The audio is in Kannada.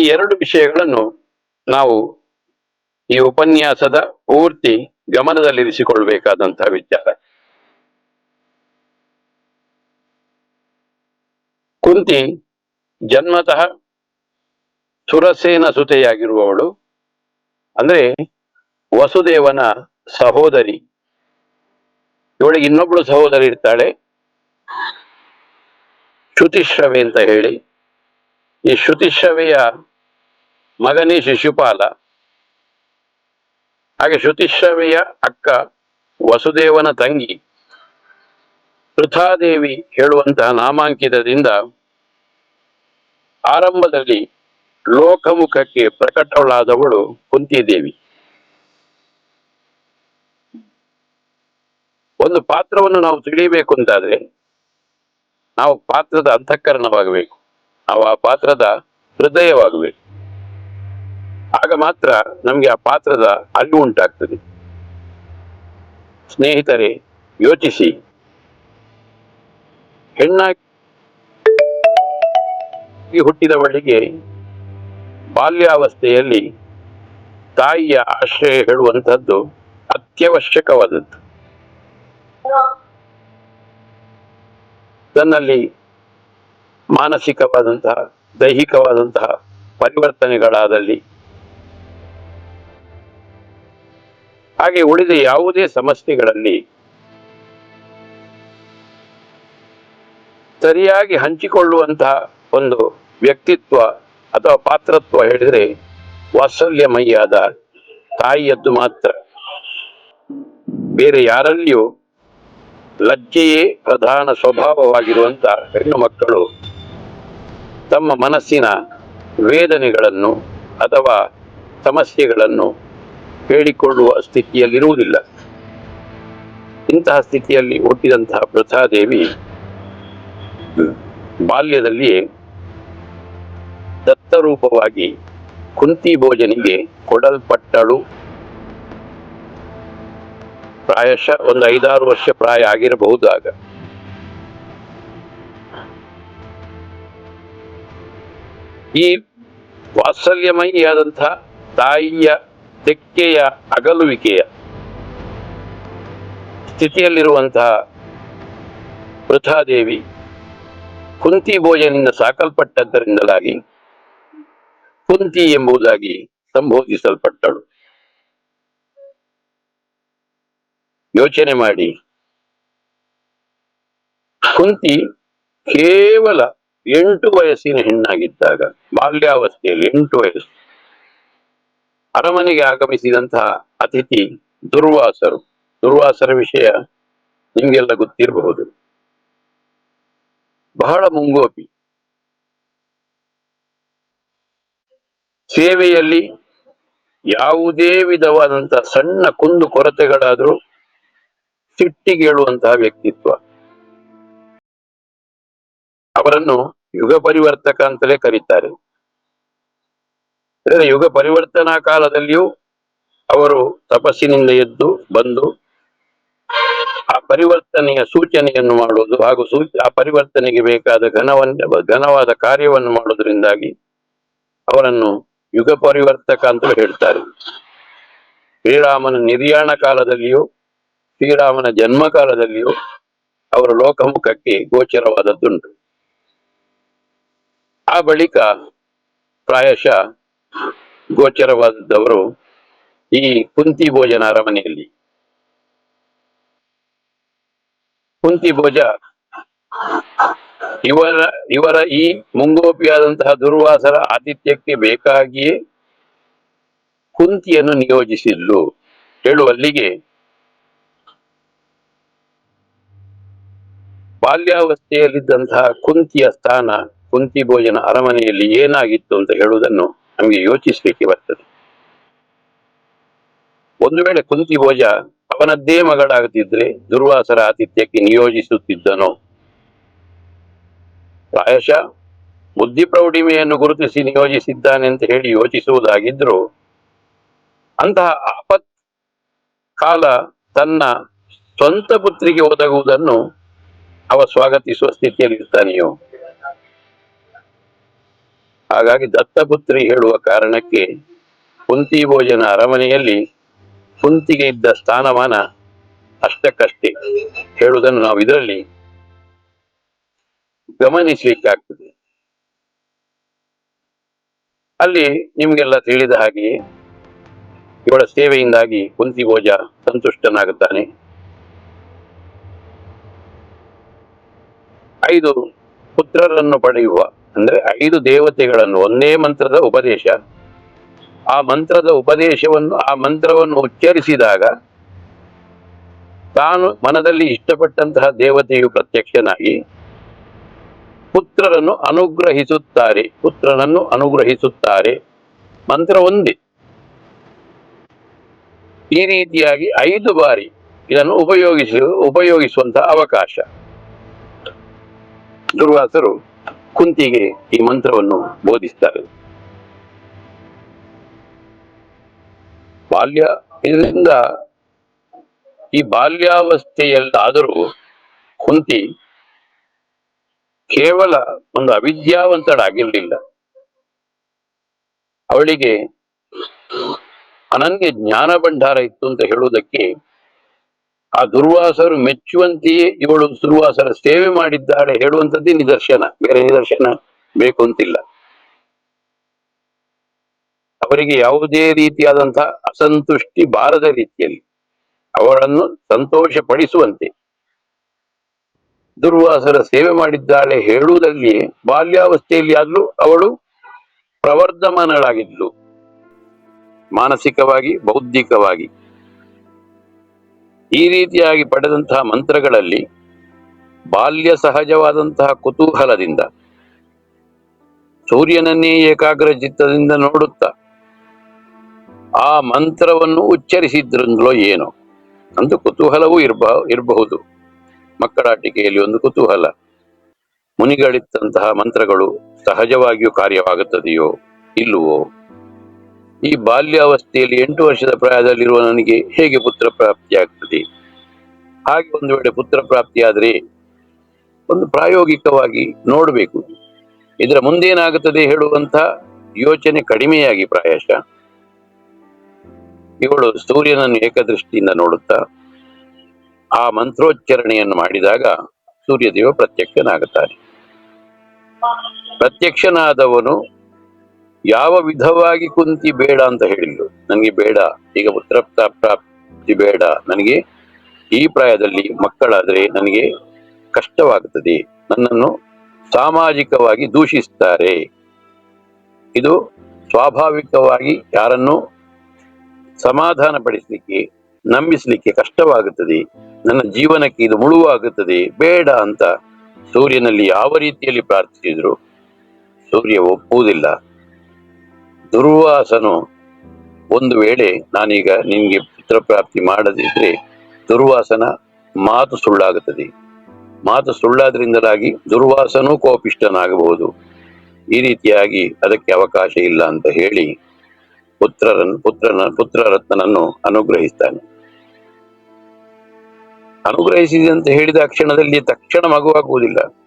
ಈ ಎರಡು ವಿಷಯಗಳನ್ನು ನಾವು ಈ ಉಪನ್ಯಾಸದ ಪೂರ್ತಿ ಗಮನದಲ್ಲಿರಿಸಿಕೊಳ್ಬೇಕಾದಂತಹ ವಿಚಾರ. ಕುಂತಿ ಜನ್ಮತಃ ಸುರಸೇನ ಸುತೆಯಾಗಿರುವವಳು. ಅಂದ್ರೆ ವಸುದೇವನ ಸಹೋದರಿ. ಇವಳಿಗೆ ಇನ್ನೊಬ್ಳು ಸಹೋದರಿ ಇರ್ತಾಳೆ. ಶ್ರುತಿಶ್ರವೆ ಅಂತ ಹೇಳಿ. ಈ ಶ್ರುತಿಶ್ರವೆಯ ಮಗನೇ ಶಿಶುಪಾಲ. ಹಾಗೆ ಶ್ರುತಿಶ್ರವೆಯ ಅಕ್ಕ ವಸುದೇವನ ತಂಗಿ ಪೃಥಾದೇವಿ ಹೇಳುವಂತಹ ನಾಮಾಂಕಿತದಿಂದ ಆರಂಭದಲ್ಲಿ ಲೋಕಮುಖಕ್ಕೆ ಪ್ರಕಟವಳಾದವಳು ಕುಂತಿದೇವಿ. ಒಂದು ಪಾತ್ರವನ್ನು ನಾವು ತಿಳಿಯಬೇಕು ಅಂತಾದ್ರೆ ನಾವು ಪಾತ್ರದ ಅಂತಃಕರಣವಾಗಬೇಕು. ನಾವು ಆ ಪಾತ್ರದ ಹೃದಯವಾಗಬೇಕು. ಆಗ ಮಾತ್ರ ನಮಗೆ ಆ ಪಾತ್ರದ ಅರಿವು ಉಂಟಾಗ್ತದೆ. ಸ್ನೇಹಿತರೆ, ಯೋಚಿಸಿ. ಹೆಣ್ಣಾಗಿ ಹುಟ್ಟಿದವಳಿಗೆ ಬಾಲ್ಯಾವಸ್ಥೆಯಲ್ಲಿ ತಾಯಿಯ ಆಶ್ರಯ ಹೇಳುವಂಥದ್ದು ಅತ್ಯವಶ್ಯಕವಾದದ್ದು. ತನ್ನಲ್ಲಿ ಮಾನಸಿಕವಾದಂತಹ, ದೈಹಿಕವಾದಂತಹ ಪರಿವರ್ತನೆಗಳಾದಲ್ಲಿ ಹಾಗೆ ಉಳಿದ ಯಾವುದೇ ಸಮಸ್ಯೆಗಳಲ್ಲಿ ಸರಿಯಾಗಿ ಹಂಚಿಕೊಳ್ಳುವಂತಹ ಒಂದು ವ್ಯಕ್ತಿತ್ವ ಅಥವಾ ಪಾತ್ರತ್ವ ಹೇಳಿದ್ರೆ ವಾತ್ಸಲ್ಯಮಯ್ಯಾದ ತಾಯಿಯದ್ದು ಮಾತ್ರ. ಬೇರೆ ಯಾರಲ್ಲಿಯೂ ಲಜ್ಜೆಯೇ ಪ್ರಧಾನ ಸ್ವಭಾವವಾಗಿರುವಂತಹ ಹೆಣ್ಣು ಮಕ್ಕಳು ತಮ್ಮ ಮನಸ್ಸಿನ ವೇದನೆಗಳನ್ನು ಅಥವಾ ಸಮಸ್ಯೆಗಳನ್ನು ಹೇಳಿಕೊಳ್ಳುವ ಸ್ಥಿತಿಯಲ್ಲಿರುವುದಿಲ್ಲ. ಇಂತಹ ಸ್ಥಿತಿಯಲ್ಲಿ ಹುಟ್ಟಿದಂತಹ ಪ್ರಥಾದೇವಿ ಬಾಲ್ಯದಲ್ಲಿಯೇ ದತ್ತರೂಪವಾಗಿ ಕುಂತಿ ಭೋಜನಿಗೆ ಕೊಡಲ್ಪಟ್ಟಳು. ಪ್ರಾಯಶಃ ಒಂದು ಐದಾರು ವರ್ಷ ಪ್ರಾಯ ಆಗಿರಬಹುದು ಆಗ. ಈ ವಾತ್ಸಲ್ಯಮಯಿಯಾದಂತಹ ತಾಯಿಯ ತೆಕ್ಕೆಯ ಅಗಲುವಿಕೆಯ ಸ್ಥಿತಿಯಲ್ಲಿರುವಂತಹ ವೃಥಾದೇವಿ ಕುಂತಿ ಭೋಜನಿಂದ ಸಾಕಲ್ಪಟ್ಟದ್ದರಿಂದಲಾಗಿ ಕುಂತಿ ಎಂಬುದಾಗಿ ಸಂಬೋಧಿಸಲ್ಪಟ್ಟಳು. ಯೋಚನೆ ಮಾಡಿ. ಕುಂತಿ ಕೇವಲ ಎಂಟು ವಯಸ್ಸಿನ ಹೆಣ್ಣಾಗಿದ್ದಾಗ, ಬಾಲ್ಯಾವಸ್ಥೆಯಲ್ಲಿ ಎಂಟು ವಯಸ್ಸು. ಅರಮನೆಗೆ ಆಗಮಿಸಿದಂತಹ ಅತಿಥಿ ದುರ್ವಾಸರು. ದುರ್ವಾಸರ ವಿಷಯ ನಿಮಗೆಲ್ಲ ಗೊತ್ತಿರಬಹುದು. ಬಹಳ ಮುಂಗೋಪಿ. ಸೇವೆಯಲ್ಲಿ ಯಾವುದೇ ವಿಧವಾದಂತಹ ಸಣ್ಣ ಕುಂದು ಕೊರತೆಗಳಾದರೂ ಸಿಟ್ಟಿಗೇಳುವಂತಹ ವ್ಯಕ್ತಿತ್ವ. ಅವರನ್ನು ಯುಗ ಪರಿವರ್ತಕ ಅಂತಲೇ ಕರೀತಾರೆ. ಯುಗ ಪರಿವರ್ತನಾ ಕಾಲದಲ್ಲಿಯೂ ಅವರು ತಪಸ್ಸಿನಿಂದ ಎದ್ದು ಬಂದು ಆ ಪರಿವರ್ತನೆಯ ಸೂಚನೆಯನ್ನು ಮಾಡುವುದು ಹಾಗೂ ಸೂ, ಆ ಪರಿವರ್ತನೆಗೆ ಬೇಕಾದ ಘನವನ್ನು ಘನವಾದ ಕಾರ್ಯವನ್ನು ಮಾಡುವುದರಿಂದಾಗಿ ಅವರನ್ನು ಯುಗ ಪರಿವರ್ತಕ ಅಂತ ಹೇಳ್ತಾರೆ. ಶ್ರೀರಾಮನ ನಿರ್ಯಾಣ ಕಾಲದಲ್ಲಿಯೂ, ಶ್ರೀರಾಮನ ಜನ್ಮ ಕಾಲದಲ್ಲಿಯೂ ಅವರ ಲೋಕಮುಖಕ್ಕೆ ಗೋಚರವಾದದ್ದುಂಟು. ಆ ಬಳಿಕ ಪ್ರಾಯಶಃ ಗೋಚರವಾದದ್ದವರು ಈ ಕುಂತಿ ಭೋಜನ ಅರಮನೆಯಲ್ಲಿ. ಕುಂತಿ ಭೋಜ ಇವರ ಇವರ ಈ ಮುಂಗೋಪಿಯಾದಂತಹ ದುರ್ವಾಸರ ಆತಿಥ್ಯಕ್ಕೆ ಬೇಕಾಗಿಯೇ ಕುಂತಿಯನ್ನು ನಿಯೋಜಿಸಿದ್ಲು ಹೇಳುವಲ್ಲಿಗೆ ಬಾಲ್ಯಾವಸ್ಥೆಯಲ್ಲಿದ್ದಂತಹ ಕುಂತಿಯ ಸ್ಥಾನ ಕುಂತಿ ಭೋಜನ ಅರಮನೆಯಲ್ಲಿ ಏನಾಗಿತ್ತು ಅಂತ ಹೇಳುವುದನ್ನು ನಮಗೆ ಯೋಚಿಸಲಿಕ್ಕೆ ಬರ್ತದೆ ಒಂದು ವೇಳೆ ಕುಂತಿ ಭೋಜ ಅವನದ್ದೇ ಮಗಳಾಗದಿದ್ರೆ ದುರ್ವಾಸರ ಆತಿಥ್ಯಕ್ಕೆ ನಿಯೋಜಿಸುತ್ತಿದ್ದನೋ? ಪ್ರಾಯಶಃ ಬುದ್ಧಿ ಪ್ರೌಢಿಮೆಯನ್ನು ಗುರುತಿಸಿ ನಿಯೋಜಿಸಿದ್ದಾನೆ ಅಂತ ಹೇಳಿ ಯೋಚಿಸುವುದಾಗಿದ್ರು ಅಂತಹ ಆಪತ್ ಕಾಲ ತನ್ನ ಸ್ವಂತ ಪುತ್ರಿಗೆ ಒದಗುವುದನ್ನು ಅವ ಸ್ವಾಗತಿಸುವ ಸ್ಥಿತಿಯಲ್ಲಿ ಇರ್ತಾನೆಯೋ ಹಾಗಾಗಿ ದತ್ತಪುತ್ರಿ ಹೇಳುವ ಕಾರಣಕ್ಕೆ ಕುಂತಿ ಭೋಜನ ಅರಮನೆಯಲ್ಲಿ ಕುಂತಿಗೆ ಇದ್ದ ಸ್ಥಾನಮಾನ ಅಷ್ಟಕ್ಕಷ್ಟೇ. ಹೇಳುವುದನ್ನು ನಾವು ಇದರಲ್ಲಿ ಗಮನಿಸಲಿಕ್ಕಾಗ್ತದೆ. ಅಲ್ಲಿ ನಿಮಗೆಲ್ಲ ತಿಳಿದ ಹಾಗೆ ಇವಳ ಸೇವೆಯಿಂದಾಗಿ ಕುಂತಿ ಭೋಜ ಸಂತುಷ್ಟನಾಗುತ್ತಾನೆ. ಐದು ಪುತ್ರರನ್ನು ಪಡೆಯುವ ಅಂದ್ರೆ ಐದು ದೇವತೆಗಳನ್ನು, ಒಂದೇ ಮಂತ್ರದ ಉಪದೇಶ. ಆ ಮಂತ್ರದ ಉಪದೇಶವನ್ನು, ಆ ಮಂತ್ರವನ್ನು ಉಚ್ಚರಿಸಿದಾಗ ತಾನು ಮನದಲ್ಲಿ ಇಷ್ಟಪಟ್ಟಂತಹ ದೇವತೆಯು ಪ್ರತ್ಯಕ್ಷನಾಗಿ ಪುತ್ರರನ್ನು ಅನುಗ್ರಹಿಸುತ್ತಾರೆ, ಪುತ್ರನನ್ನು ಅನುಗ್ರಹಿಸುತ್ತಾರೆ. ಮಂತ್ರ ಒಂದೇ. ಈ ರೀತಿಯಾಗಿ ಐದು ಬಾರಿ ಇದನ್ನು ಉಪಯೋಗಿಸಿ, ಉಪಯೋಗಿಸುವಂತಹ ಅವಕಾಶ. ದುರ್ವಾಸರು ಕುಂತಿಗೆ ಈ ಮಂತ್ರವನ್ನು ಬೋಧಿಸ್ತಾರೆ. ಬಾಲ್ಯ ಇದರಿಂದ ಈ ಬಾಲ್ಯಾವಸ್ಥೆಯಲ್ಲಾದರೂ ಕುಂತಿ ಕೇವಲ ಒಂದು ಅವಿದ್ಯಾವಂತಳಾಗಿರಲಿಲ್ಲ ಅವಳಿಗೆ ಅನನ್ಯ ಜ್ಞಾನ ಭಂಡಾರ ಇತ್ತು ಅಂತ ಹೇಳುವುದಕ್ಕೆ ಆ ದುರ್ವಾಸರು ಮೆಚ್ಚುವಂತೆಯೇ ಇವಳು ದುರ್ವಾಸರ ಸೇವೆ ಮಾಡಿದ್ದಾಳೆ ಹೇಳುವಂಥದ್ದೇ ನಿದರ್ಶನ. ಬೇರೆ ನಿದರ್ಶನ ಬೇಕು ಅಂತಿಲ್ಲ. ಅವರಿಗೆ ಯಾವುದೇ ರೀತಿಯಾದಂತಹ ಅಸಂತುಷ್ಟಿ ಬಾರದ ರೀತಿಯಲ್ಲಿ ಅವಳನ್ನು ಸಂತೋಷ ಪಡಿಸುವಂತೆ ದುರ್ವಾಸರ ಸೇವೆ ಮಾಡಿದ್ದಾಳೆ ಹೇಳುವುದಲ್ಲಿ ಬಾಲ್ಯಾವಸ್ಥೆಯಲ್ಲಿ ಆದ್ರೂ ಅವಳು ಪ್ರವರ್ಧಮಾನಳಾಗಿದ್ಲು. ಮಾನಸಿಕವಾಗಿ, ಬೌದ್ಧಿಕವಾಗಿ. ಈ ರೀತಿಯಾಗಿ ಪಡೆದಂತಹ ಮಂತ್ರಗಳಲ್ಲಿ ಬಾಲ್ಯ ಸಹಜವಾದಂತಹ ಕುತೂಹಲದಿಂದ ಸೂರ್ಯನನ್ನೇ ಏಕಾಗ್ರ ಚಿತ್ತದಿಂದ ನೋಡುತ್ತಾ ಆ ಮಂತ್ರವನ್ನು ಉಚ್ಚರಿಸಿದ್ರಿಂದಲೋ ಏನೋ ಅಂತ ಕುತೂಹಲವೂ ಇರ್ಬ, ಇರಬಹುದು. ಮಕ್ಕಳಾಟಿಕೆಯಲ್ಲಿ ಒಂದು ಕುತೂಹಲ. ಮುನಿಗಳಿತ್ತಂತಹ ಮಂತ್ರಗಳು ಸಹಜವಾಗಿಯೂ ಕಾರ್ಯವಾಗುತ್ತದೆಯೋ ಇಲ್ಲವೋ? ಈ ಬಾಲ್ಯಾವಸ್ಥೆಯಲ್ಲಿ ಎಂಟು ವರ್ಷದ ಪ್ರಾಯದಲ್ಲಿರುವ ನನಗೆ ಹೇಗೆ ಪುತ್ರ ಪ್ರಾಪ್ತಿಯಾಗ್ತದೆ? ಹಾಗೆ ಒಂದು ವೇಳೆ ಪುತ್ರ ಪ್ರಾಪ್ತಿಯಾದರೆ ಒಂದು ಪ್ರಾಯೋಗಿಕವಾಗಿ ನೋಡಬೇಕು. ಇದರ ಮುಂದೇನಾಗುತ್ತದೆ ಹೇಳುವಂತ ಯೋಚನೆ ಕಡಿಮೆಯಾಗಿ ಪ್ರಾಯಶಃ. ಇವಳು ಸೂರ್ಯನನ್ನು ಏಕದೃಷ್ಟಿಯಿಂದ ನೋಡುತ್ತಾ, ಆ ಮಂತ್ರೋಚ್ಚರಣೆಯನ್ನು ಮಾಡಿದಾಗ ಸೂರ್ಯದೇವ ಪ್ರತ್ಯಕ್ಷನಾಗುತ್ತಾನೆ ಪ್ರತ್ಯಕ್ಷನಾದವನು ಯಾವ ವಿಧವಾಗಿ ಕುಂತಿ ಬೇಡ ಅಂತ ಹೇಳಿದ್ಲು ನನಗೆ ಬೇಡ. ಈಗ ಉತ್ತರ ಪ್ರಾಪ್ತಿ ಬೇಡ. ನನಗೆ ಈ ಪ್ರಾಯದಲ್ಲಿ ಮಕ್ಕಳಾದ್ರೆ ನನಗೆ ಕಷ್ಟವಾಗುತ್ತದೆ. ನನ್ನನ್ನು ಸಾಮಾಜಿಕವಾಗಿ ದೂಷಿಸ್ತಾರೆ. ಇದು ಸ್ವಾಭಾವಿಕವಾಗಿ ಯಾರನ್ನು ಸಮಾಧಾನ ಪಡಿಸಲಿಕ್ಕೆ ನಂಬಿಸಲಿಕ್ಕೆ ಕಷ್ಟವಾಗುತ್ತದೆ. ನನ್ನ ಜೀವನಕ್ಕೆ ಇದು ಮುಳುವಾಗುತ್ತದೆ. ಬೇಡ ಅಂತ ಸೂರ್ಯನಲ್ಲಿ ಯಾವ ರೀತಿಯಲ್ಲಿ ಪ್ರಾರ್ಥಿಸಿದ್ರು? ಸೂರ್ಯ ಒಪ್ಪುವುದಿಲ್ಲ. ದುರ್ವಾಸನು. ಒಂದು ವೇಳೆ ನಾನೀಗ ನಿಮಗೆ ಪುತ್ರ ಪ್ರಾಪ್ತಿ ಮಾಡದಿದ್ರೆ ದುರ್ವಾಸನ ಮಾತು ಸುಳ್ಳಾಗುತ್ತದೆ. ಮಾತು ಸುಳ್ಳಾದ್ರಿಂದಲಾಗಿ ದುರ್ವಾಸನೂ ಕೋಪಿಷ್ಟನಾಗಬಹುದು ಈ ರೀತಿಯಾಗಿ ಅದಕ್ಕೆ ಅವಕಾಶ ಇಲ್ಲ ಅಂತ ಹೇಳಿ ಪುತ್ರರನ್, ಪುತ್ರನ, ಪುತ್ರರತ್ನನನ್ನು ಅನುಗ್ರಹಿಸ್ತಾನೆ. ಅನುಗ್ರಹಿಸಿದೆ ಅಂತ ಹೇಳಿದ ಕ್ಷಣದಲ್ಲಿ ತಕ್ಷಣ ಮಗುವಾಗುವುದಿಲ್ಲ.